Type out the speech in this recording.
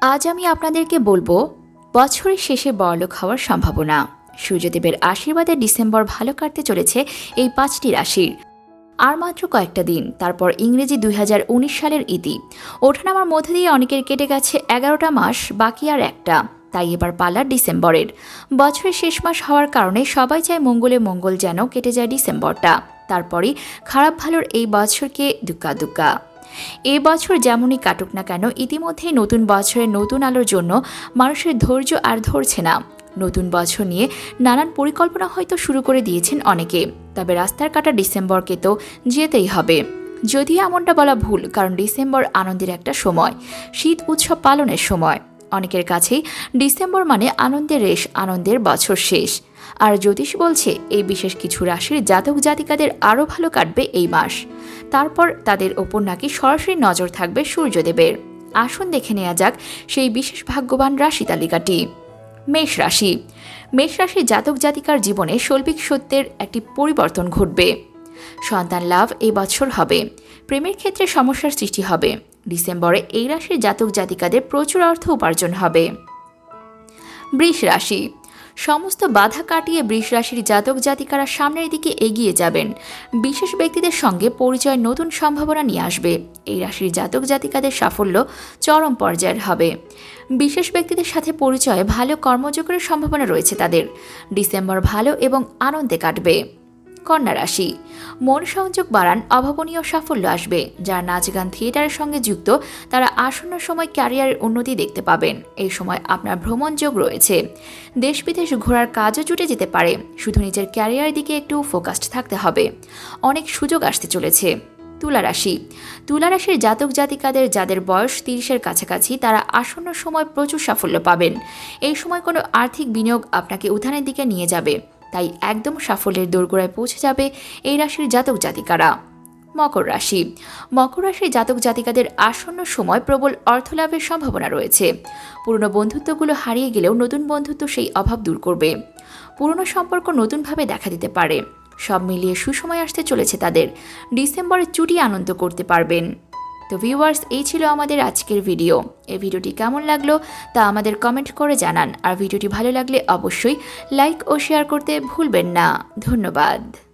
আজ আমি আপনাদেরকে বলব, বছরের শেষে বড়লোক হওয়ার সম্ভাবনা। সূর্যদেবের আশীর্বাদে ডিসেম্বর ভালো কাটতে চলেছে এই পাঁচটি রাশির। আর মাত্র কয়েকটা দিন, তারপর ইংরেজি দুই হাজার উনিশ সালের ইতি। ওঠানামার মধ্যে দিয়ে অনেকের কেটে গেছে এগারোটা মাস, বাকি আর একটা। তাই এবার পালা ডিসেম্বরের। বছরের শেষ মাস হওয়ার কারণে সবাই চায় মঙ্গলে মঙ্গল যেন কেটে যায় ডিসেম্বরটা। তারপরই খারাপ ভালোর এই বছরকে দুক্কা দুক্কা। এ বছর যেমনই কাটুক না কেন, ইতিমধ্যেই নতুন বছরের নতুন আলোর জন্য মানুষের ধৈর্য আর ধরছে না। নতুন বছর নিয়ে নানান পরিকল্পনা হয়তো শুরু করে দিয়েছেন অনেকে, তবে রাস্তার কাটা ডিসেম্বরকে তো যেতেই হবে। যদিও এমনটা বলা ভুল, কারণ ডিসেম্বর আনন্দের একটা সময়, শীত উৎসব পালনের সময়। অনেকের কাছেই ডিসেম্বর মানে আনন্দের রেশ, আনন্দের বছর শেষ। আর জ্যোতিষ বলছে, এই বিশেষ কিছু রাশির জাতক জাতিকাদের আরও ভালো কাটবে এই মাস। তারপর তাদের ওপর নাকি সরাসরি নজর থাকবে সূর্যদেবের। আসুন দেখে নেওয়া যাক সেই বিশেষ ভাগ্যবান রাশি তালিকাটি। মেষ রাশি। মেষ রাশির জাতক জাতিকার জীবনে শৈল্পিক সত্যের একটি পরিবর্তন ঘটবে। সন্তান লাভ এবছর হবে। প্রেমের ক্ষেত্রে সমস্যার সৃষ্টি হবে। ডিসেম্বরে এই রাশির জাতক জাতিকাদের প্রচুর অর্থ উপার্জন হবে। বৃষ রাশি। সমস্ত বাধা কাটিয়ে বৃষ রাশির জাতক জাতিকারা সামনের দিকে এগিয়ে যাবেন। বিশেষ ব্যক্তিদের সঙ্গে পরিচয় নতুন সম্ভাবনা নিয়ে আসবে। এই রাশির জাতক জাতিকাদের সাফল্য চরম পর্যায়ের হবে। বিশেষ ব্যক্তিদের সাথে পরিচয়ে ভালো কর্মযোগের সম্ভাবনা রয়েছে তাদের। ডিসেম্বর ভালো এবং আনন্দে কাটবে। কন্যা রাশি। মন সংযোগ বাড়ান অভাবনীয় সাফল্য আসবে, যারা নাচ গান থিয়েটারের সঙ্গে যুক্ত, তারা আসন্ন সময় ক্যারিয়ারের উন্নতি দেখতে পাবেন। এই সময় আপনার ভ্রমণ যোগ রয়েছে। দেশ বিদেশ ঘোরার কাজও জুটে যেতে পারে, শুধু নিজের ক্যারিয়ারের দিকে একটু ফোকাসড থাকতে হবে। অনেক সুযোগ আসতে চলেছে। তুলা রাশি। তুলা রাশির জাতক জাতিকাদের যাদের বয়স তিরিশের কাছাকাছি, তারা আসন্ন সময় প্রচুর সাফল্য পাবেন। এই সময় কোনো আর্থিক বিনিয়োগ আপনাকে উত্থানের দিকে নিয়ে যাবে। তাই একদম সাফল্যের দোরগোড়ায় পৌঁছে যাবে এই রাশির জাতক জাতিকারা। মকর রাশি। মকর রাশির জাতক জাতিকাদের আসন্ন সময় প্রবল অর্থলাভের সম্ভাবনা রয়েছে। পুরনো বন্ধুত্বগুলো হারিয়ে গেলেও নতুন বন্ধুত্ব সেই অভাব দূর করবে। পুরনো সম্পর্ক নতুনভাবে দেখা দিতে পারে। সব মিলিয়ে সুসময় আসতে চলেছে তাদের। ডিসেম্বরে চুটি আনন্দ করতে পারবেন। তো ভিউয়ার্স এই ছিল আমাদের আজকের ভিডিও এই ভিডিওটি কেমন লাগল তা আমাদের কমেন্ট করে জানান। আর ভিডিওটি ভালো লাগলে অবশ্যই লাইক ও শেয়ার করতে ভুলবেন না। ধন্যবাদ।